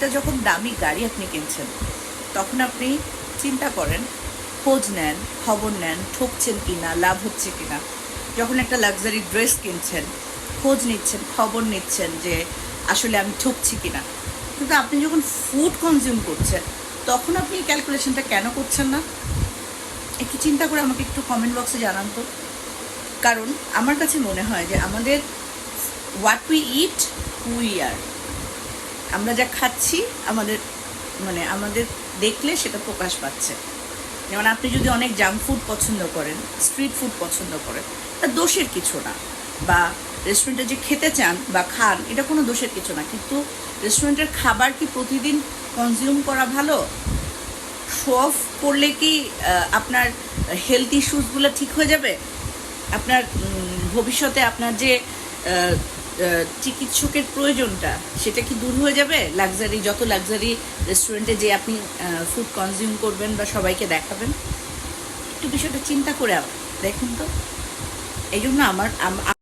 একটা যখন দামি গাড়ি আপনি কিনছেন, তখন আপনি চিন্তা করেন, খোঁজ নেন, খবর নেন, ঠকছেন কিনা, লাভ হচ্ছে কিনা। যখন একটা লাক্সারি ড্রেস কিনছেন, খোঁজ নিচ্ছেন, খবর নিচ্ছেন যে আসলে আমি ঠকছি কিনা। কিন্তু আপনি যখন ফুড কনজিউম করছেন, তখন আপনি এই ক্যালকুলেশনটা কেন করছেন না? একটু চিন্তা করে আমাকে একটু কমেন্ট বক্সে জানান তো। কারণ আমার কাছে মনে হয় যে আমাদের what we eat we are আমরা যা খাচ্ছি, আমাদের মানে আমাদের দেখলে সেটা প্রকাশ পাচ্ছে। যেমন আপনি যদি অনেক জাঙ্ক ফুড পছন্দ করেন স্ট্রিট ফুড পছন্দ করেন, তা দোষের কিছু না। বা রেস্টুরেন্টে যে খেতে চান বা খান, এটা কোনো দোষের কিছু না। কিন্তু রেস্টুরেন্টের খাবার কি প্রতিদিন কনজিউম করা ভালো? শো অফ করলে কি আপনার হেলথ ইস্যুসগুলো ঠিক হয়ে যাবে? আপনার ভবিষ্যতে আপনার যে চিকিৎসকের প্রয়োজনটা, সেটা কি দূর হয়ে যাবে? লাক্সারি যত লাক্সারি রেস্টুরেন্টে যে আপনি ফুড কনজিউম করবেন বা সবাইকে দেখাবেন, একটু বিষয়টা চিন্তা করে দেখুন তো। এই জন্য আমার, আম-